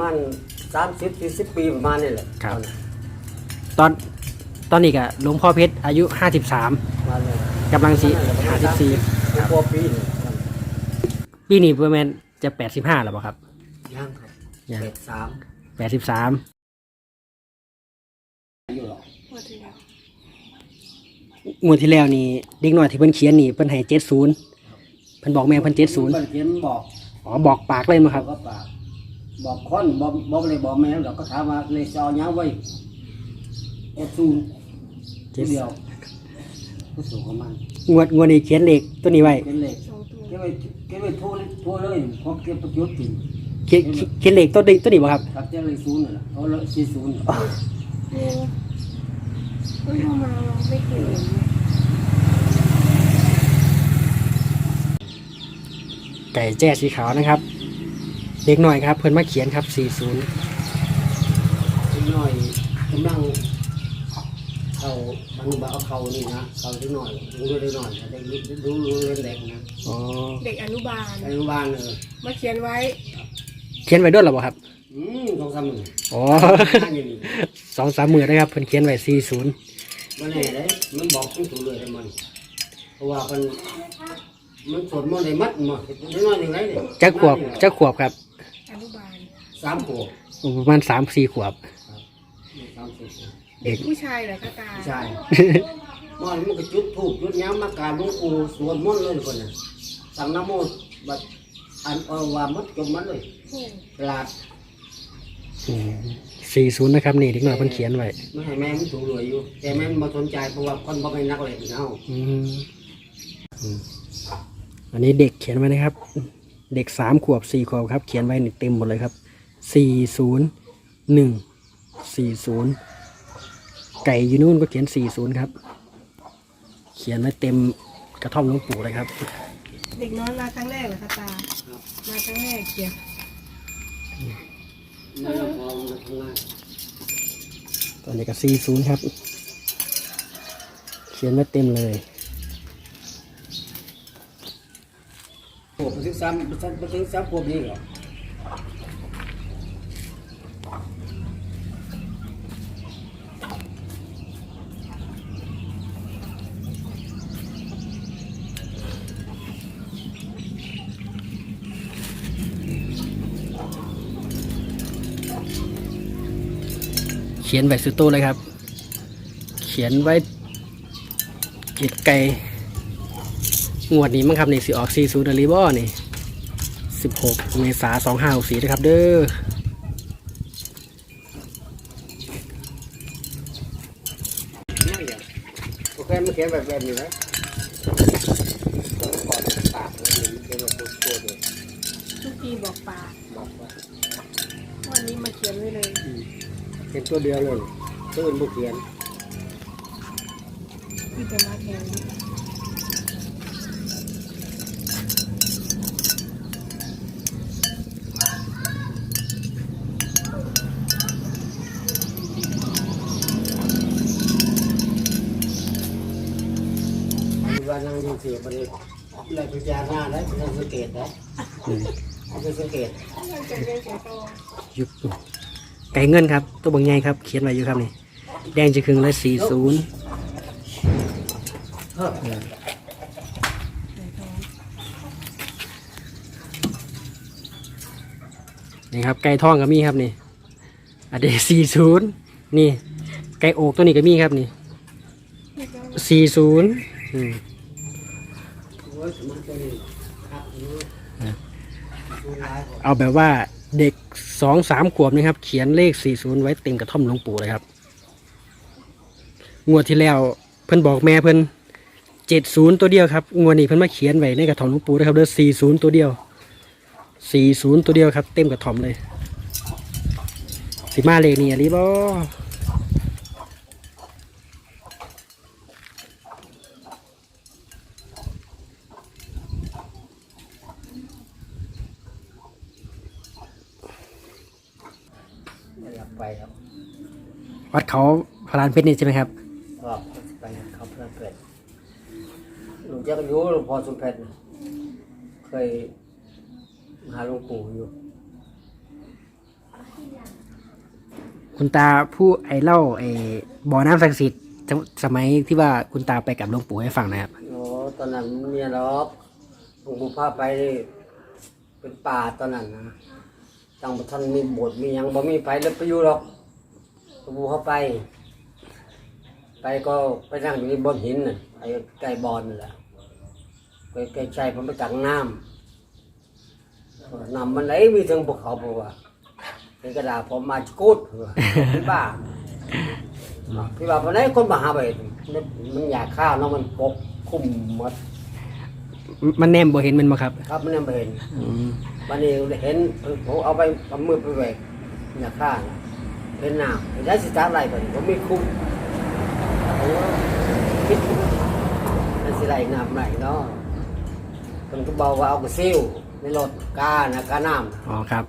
มาณสามสิบสี่สิบปีประมาณนี่แหละครับ ตอนตอนนี้ก็หลวงพ่อเพชรอายุห้าสิบสามมาเลยกำลังสี่ห้าสิบสี่กว่าปีนี่ปีนี้ประมาณจะแปดสิบห้าแล้วเปล่าครับยังครับยังเจ็ดสามแปดสิบสามอยู่หรอกงวดที่แล้วนี่เด็กน้อยที่เพิ่นเขียนนี่เพิ่นให้เจ็ดศูนย์เพิ่นบอกแม่เพิ่นเจ็ดศูนย์เขียนบอกอ๋อบอกปากเลยมั้งครับบอกก็ปาก บอกคนบอกบอกเลยบอกแม่เราก็ถามว่าเลยจอเนี้ยไว้เอ็ดศูนย์เจ็ดเดียวผู้สูงของมันงวดงวดนี้เขียนเลขตัวนี้ไว้เป็นเหล็กเก็บไว้เก็บไว้ทั่วทั่วเลยพร้อมเก็บประยุทธ์จริงเขียนเขียนเลขตัวนี้ตัวนี้บ่ครับครับเจ้าเลยศูนย์น่ะเอาเลยสี่ศูนย์โอ้ไม่ทำมาไม่เก่งไก่แจ้สีขาวนะครับ เด็กหน่อยครับ เพิ่นมาเขียนครับ40นิดหน่อยกำลังเขาบางบางเอาเขานี่นะเขานิดหน่อยดูด้วยหน่อยเด็กนิดดูดูเล่นเด็กนะอ๋อเด็กอนุบาล อนุบาลเออมาเขียนไว้เขียนไว้ด้วยหรอบ่ครับอืมสองสามหมื่นอ๋อนั่งอยู่นี่สองสามหมื่นนะครับเพิ่นเขียนไว้40มันแน่เลยมันบอกขึ้นถูกเลยมันเพราะว่ามันมันสดมันได้มัดมานิดหน่อยหนึ่งไรเนี่ยจักขวบจักขวบครับอนุบาล สามขวบประมาณสามสี่ขวบ สามสิบเด็กผู้ชายเหรอคะตาใช่มันมันก็จุดถูกจุดย้ำมากราบหลวงปู่สวดมนต์เลยคนน่ะสั่งน้ำมนต์บัดอันเอาว่ามัดจมมันเลยโอ้ตลาดสี่ศูนย์นะครับนี่เด็กน้อยเพิ่นเขียนไว้ไม่ให้แม่มันถูกรวยอยู่ แต่แม่มันมาสนใจเพราะว่าคนบ่เป็นนักเลงเอาอืมอืมอันนี้เด็กเขียนไว้นะครับ เด็กสามขวบสี่ขวบครับ เขียนไว้นี่เต็มหมดเลยครับ สี่ศูนย์หนึ่งสี่ศูนย์ไก่อยู่นู่นก็เขียนสี่ศูนย์ครับ เขียนไว้เต็มกระท่อมหลวงปู่เลยครับ เด็กน้อยมาครั้งแรกเหรอคะตา มาครั้งแรกเขียนมันก็พอมันทำงานตอนนี้ก็สี่ศูนย์ครับ เขียนไว้เต็มเลยขวบไปถึงสามไปถึงสามขวบนี่เหรอ เขียนไว้สุดโตัวเลยครับ เขียนไว้เกียรไก่งวดนี้มั้งครับนี่สิออก4 0รีบอนี่16เมษา2 5 6 4นะครับเด้อไม่เหรอโอเคมันเขียนแบบแบบนี้นะก่อนปากเลยมันเขียนแบบตัวตัวเลยทุกทีบอกปาบอกว่าวันนี้มาเขียนไว้เลย เขียนตัวเดียวเลยตัวอื่นบุเขียนที่จะมาแทนว่านั่งดูเสียไปเลยเลยพิจารณาได้เป็นสังเกตได้อืมเป็นสังเกตมันจะเรียนเสียงโตยุบ ไก่เงินครับ ตัวบางใหญ่ครับ เขียนไว้อยู่ครับนี่ แดงจะครึ่งละ40เฮ้ยนี่ครับ ไก่ทองก็มีครับนี่อันเด40นี่ ไก่โอกตัวนี้ก็มีครับนี่สมัยตัวนี้ครับดูร้ายกว่าเอาแบบว่าเด็ก สองสามขวบนะครับ เขียนเลขสี่ศูนย์ไว้เต็มกระท่อมหลวงปู่เลยครับ งวดที่แล้วเพิ่นบอกแม่เพิ่นเจ็ดศูนย์ตัวเดียวครับ งวดนี้เพิ่นมาเขียนไว้ในกระท่อมหลวงปู่นะครับเด้อสี่ศูนย์ตัวเดียวสี่ศูนย์ตัวเดียวครับ เต็มกระท่อมเลย สิมาเลขนี่อะลีบ่ไม่อ ไปครับวัดเขาพลานเพชรนี่ใช่ไหมครับก็ไปเขาเพื่อนเกิดหลวงเจ้าก็รู้หลวงพ่อสมเพชรน่ะเคยมาหาหลวงปู่อยู่ คุณตาผู้ไอเล่าไอบ่อน้ำศักดิ์สิทธิ์สมสมัยที่ว่าคุณตาไปกับหลวงปู่ให้ฟังหนะครับโอ้ตอนนั้นมันมีหรอกหลวงปู่พาไปนี่เป็นป่าตอนนั้นนะ จังบ่ทันมีโบสถ์มีหยังบ่มีไปแล้วไปอยู่หรอกหลวงปู่เขาไป ไปก็ไปนั่งอยู่ในบนหินน่ะไอ้ใกล้บอนนั่นแหละใกล้ใกล้ใจผมไปตักน้ำน้ำมันไหลมีถึงภูเขาบอกว่าเป็นกระดาษผมมาจะกูดเหรอพี่บ้าพี่บ้าวันไหนคนมาหาไปมันมันอยากข้าวเนาะมันปกคลุมหมดมันแนมบ่เห็นมันมาครับ ครับมันยังไม่เห็นอืม วันนี้เห็นผมเอาไปเอามือไปแหวกอยากข้าน่ะเห็นน้ำเห็นได้สิตาอะไรไปผมไม่คุ้มผมว่าคิดนั่นสิไรน้ำไหลเนาะคนก็บอกว่าเอากระซิวในรถกานะกาน้ำอ๋อครับ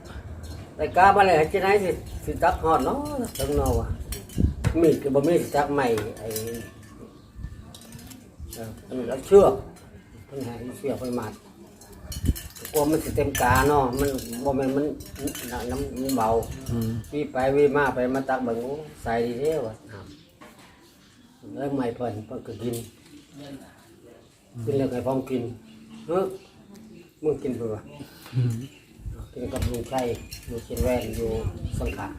แต่กามาเลยจะไหนสิสิตักหอดเนาะถึงเนาะว่ะมีดก็บ่มีสิตักใหม่ไอ้เออมันเอาเชือกมันให้เชือกไปมัด กลัวมันสิเต็มกาเนาะมันบ่แม่นมันน้ำน้ำมันเบาอืมวีไปวีมาไปมาตักเบิ่งโอ้ใส่ดีเด้ว่ะครับแล้วใหม่เพิ่นเพิ่นก็กินกินแล้วให้พร้อมกินเฮ้ยมึงกินเพิ่นว่ะกินกับลุงชัยอยู่เชียนแวนอยู่สังขาร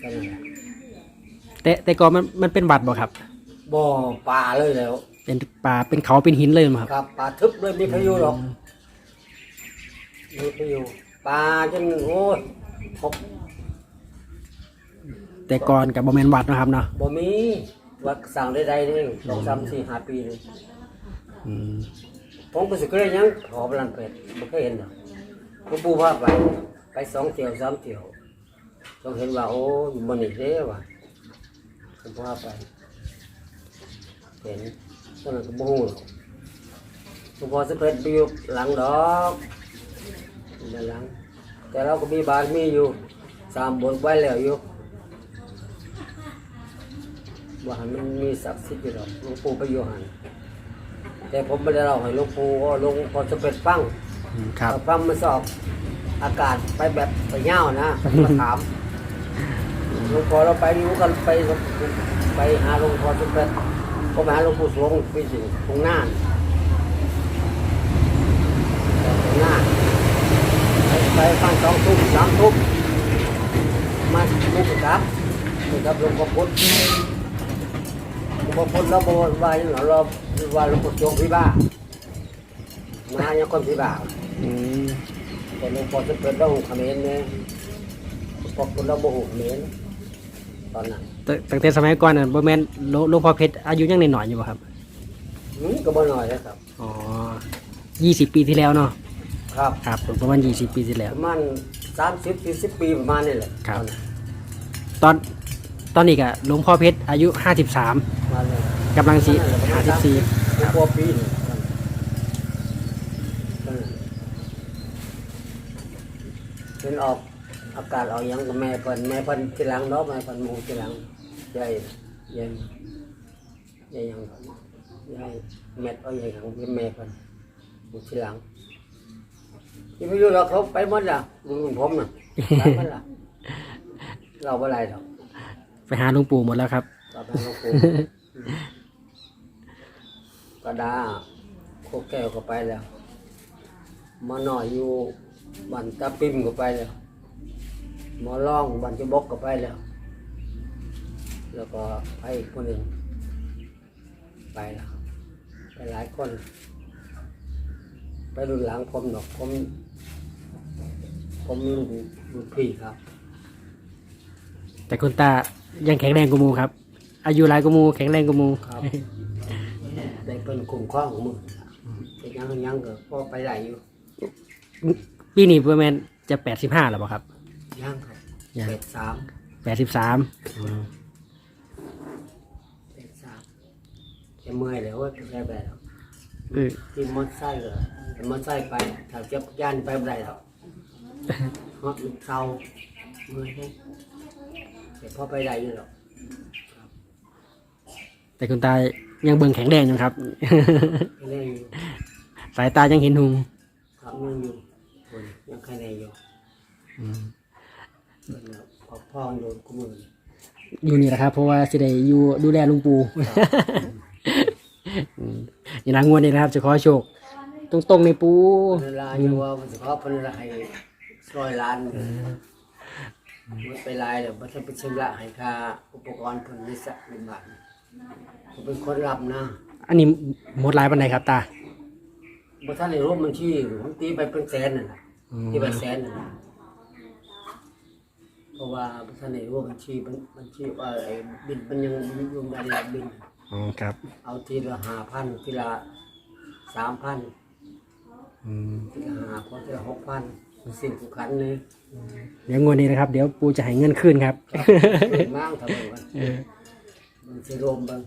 ก็นั่นแหละแต่แต่ก่อนมันมันเป็นบัตรบ่ครับบ่อป่าเลยแล้ว เป็นป่าเป็นเขาเป็นหินเลยมั้งครับครับป่าทึบเลยมีพายุหรอกมีพายุป่าจนโอ้ยพบแต่ก่อนกับบ่แมนวัดนะครับเนาะบ่มีวัดสั่งใดๆนี่สองสามสี่ห้าปีเลยอืมผมก็สิเคยยังขอบลันเป็ดไม่เคยเห็นหรอกผมปูพาไปไปสองเที่ยวสามเที่ยวต้องเห็นว่าโอ้ยมันนี่เด้ว่ะผมพาไปเห็น ตอนนั้นก็บ่ฮู้หรอกผมพอสะเพ็ดไปอยู่หลังดอกด้านหลัง แต่เราก็มีบ้านมีอยู่สามบนไว้แล้วอยู่ว่าหันมันมีศักดิ์สิทธิ์อยู่ดอกหลวงปู่ไปอยู่หันแต่ผมไม่ได้เล่าให้หลวงปู่ว่าหลวงพอสะเพ็ดฟังอืมครับพอฟังมันสอบอากาศไปแบบไปเง่าวนะมาถามหลวงพ่อเราไปรู้กันไปไปหาหลวงพ่อสะเพ็ด ก็มาหาหลวงปู่สวงไปถึงตรงหน้าตรงหน้าไปไปฟังสองทุ่มสามทุ่มมามุกครับมุกครับหลวงพ่อพุธหลวงพ่อพุธเราบอกว่าอย่างเราเราว่าหลวงพ่อสวงพี่บ้ามาอย่างคนพี่บ้าอืมแต่หลวงพ่อจะเปิดเราหูเขมรเนี่ยพอคนเราโมโหเขมรตอนนั้นแต่ตั้งแต่สมัยก่อนน่ะบ่แมนหลวงหลวงพ่อเพชรอายุยังน้อยๆอยู่บ่ครับ อืมก็บ่น้อยนะครับ อ๋อยี่สิบปีที่แล้วเนาะ ครับครับผมประมาณยี่สิบปีที่แล้ปว ระมาณสามสิบสี่สิบปีประมาณนี่แหละครับ ตอนนั้นตอนตอนนี้ก็หลวงพ่อเพชรอายุห้าสิบสามประมาณนี้กำลังสิห้าสิบสี่สิบกว่าปีนี่ตอนนั้นตอนนั้นเป็นออก อากาศออกหยังกับแม่เพิ่นแม่เพิ่นทีหลังเนาะแม่เพิ่นหมูทีหลังใหญ่ใหญ่ใหญ่หยังใหญ่แม่เอาใหญ่ของแม่เพิ่นหมูทีหลังที่ไม่รู้เราเขาไปหมดละลุงผมน่ะไปหมดละเราไม่ไรหรอกไปหาหลวงปู่หมดแล้วครับเราไปหลวงปู่กระดาโคกแก้วก็ไปแล้วมาหน่อยอยู่บันตาปิมก็ไปแล้ว หมอล่องบันจะบกก็ไปแล้ว แล้วก็ไปอีกคนหนึ่งไปแล้วไปหลายคน ไปรุ่นหลังผมดอกผมผมรุ่นรุ่นพี่ครับ แต่คุณตายังแข็งแรงกว่าหมูครับ อายุหลายกว่าหมูแข็งแรงกว่าหมูครับ ได้เป็นกลุ่มข้องของมึงแต่ยังยังก็พอไปไหลอยู่ ปีนี้ประมาณจะแปดสิบห้าแล้วบ่ครับ ยังครับยังเป็ดสามแปดสิบสามเป็ดสามจะเมื่อยแล้วว่าจะได้แบบเออที่มดไส้เลยแต่มดไส้ไปถ้าเจ็บย่านไปไม่ได้หรอกฮอตลูกเศร้าเมื่อยให้แต่พอไปได้อยู่หรอกแต่คุณตายังเบิ่งแข็งแรงอยู่ครับ เล่นอยู่สายตายังเห็นหุงครับยังอยู่คนยังใครในอยู่อืม เพิ่นน่ะพักพองอยู่กูมืออยู่นี่แหละครับ เพราะว่าสิได้อยู่ดูแลลุงปูอืมนี่นะงวดนี้นะครับ จะขอโชค ตรงๆในปูเวลาอยู่ว่ามันสิขอเพิ่นละให้ร้อยล้านมันไปหลายเดี๋ยวบ่ทันไปชำระให้ค่าอุปกรณ์เพิ่นในสักในบ้านผมเป็นคนรับนะอันนี้หมดหลายปันไหนครับตาบ่ทันได้รู้มันชื่อผมตีไปเป็นแสนน่ะนะตีไปแสนน่ะนะเพ ราะว่าบ่ทันได้รู้บัญชีมันบัญชีว่าไอ้บินมันยังรวมรายละเอียดบิน อ๋อครับเอาทีละห้าพันทีละสามพันอืมทีละห้าพันทีละหกพันมันสิ้นทุกขันเลยเดี๋ยวงวดนี้นะครับ เดี๋ยวปูจะให้เงินคืนครับมั่งทำไมวะมันจะรวมเบ้าง